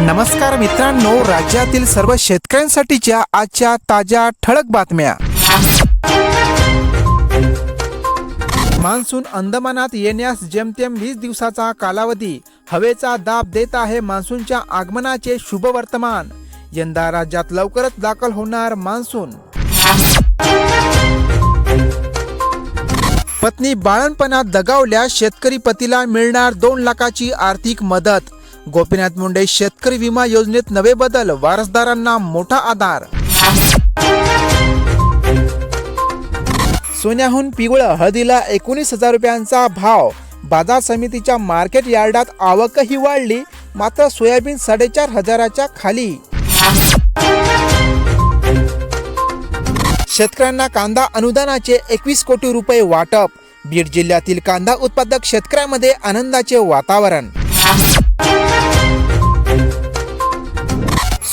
नमस्कार मित्रांनो राज्यातील सर्व शेतकऱ्यांसाठीच्या आजच्या ताज्या ठळक बातम्या. मान्सून अंदमानात येण्यास जेमतेम वीस दिवसाचा कालावधी हवेचा दाब देत आहे मान्सूनच्या आगमनाचे शुभ वर्तमान. यंदा राज्यात लवकरच दाखल होणार मान्सून. पत्नी बाळणपणात दगावल्या शेतकरी पतीला मिळणार दोन लाखाची आर्थिक मदत. गोपीनाथ मुंडे शेतकरी विमा योजनेत नवे बदल वारसदारांना मोठा आधार. सोन्याहून पिवळं हळदीला एकोणीस हजार रुपयांचा भाव. बाजार समितीच्या मार्केट यार्डात आवकही वाढली मात्र सोयाबीन साडेचार हजाराच्या खाली. शेतकऱ्यांना कांदा अनुदानाचे एकवीस कोटी रुपये वाटप. बीड जिल्ह्यातील कांदा उत्पादक शेतकऱ्यांमध्ये आनंदाचे वातावरण.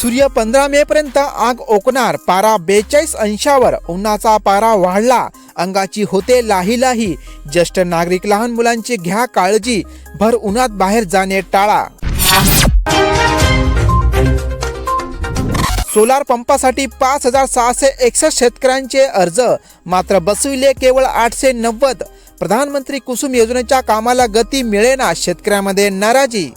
सूर्य पंधरा मे पर्यंत आग ओकणार. पारा बेचाळीस अंशावर उन्हाचा पारा वाढला. अंगाची होते लाही लाही ज्येष्ठ नागरिक लहान मुलांची घ्या काळजी. भर उन्हात बाहेर जाणे टाळा. सोलार पंपासाठी पाच हजार सहाशे एकसष्ट शेतकऱ्यांचे अर्ज. मात्र बसविले केवळ आठशे नव्वद. प्रधानमंत्री कुसुम योजनेच्या कामाला गती मिळेना. शेतकऱ्यांमध्ये नाराजी.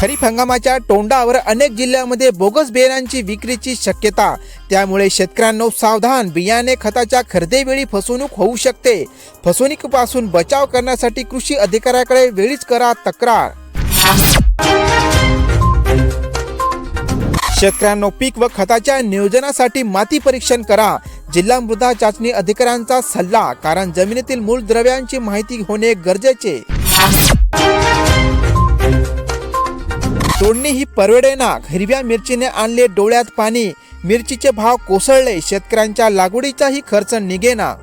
खरीप हंगामाच्या तोंडावर अनेक जिल्ह्यांमध्ये बोगस बियाणांची विक्रीची शक्यता. त्यामुळे शेतकऱ्यांनो सावधान बियाणे खताच्या खरेदीवेळी फसवणूक होऊ शकते. फसवणुकीपासून बचाव करण्यासाठी कृषी अधिकाऱ्याकडे वेळीच करा तक्रार. शेतकऱ्यांनो पीक व खताच्या नियोजनासाठी माती परीक्षण करा. जिल्हा मृदा चाचणी अधिकाऱ्यांचा सल्ला कारण जमिनीतील मूलद्रव्यांची माहिती होणे गरजेचे. तोडणी ही परवडेना हिरव्या मिरचीने आणले डोळ्यात पाणी. मिरचीचे भाव कोसळले. शेतकऱ्यांच्या लागवडीचाही खर्च निघेना.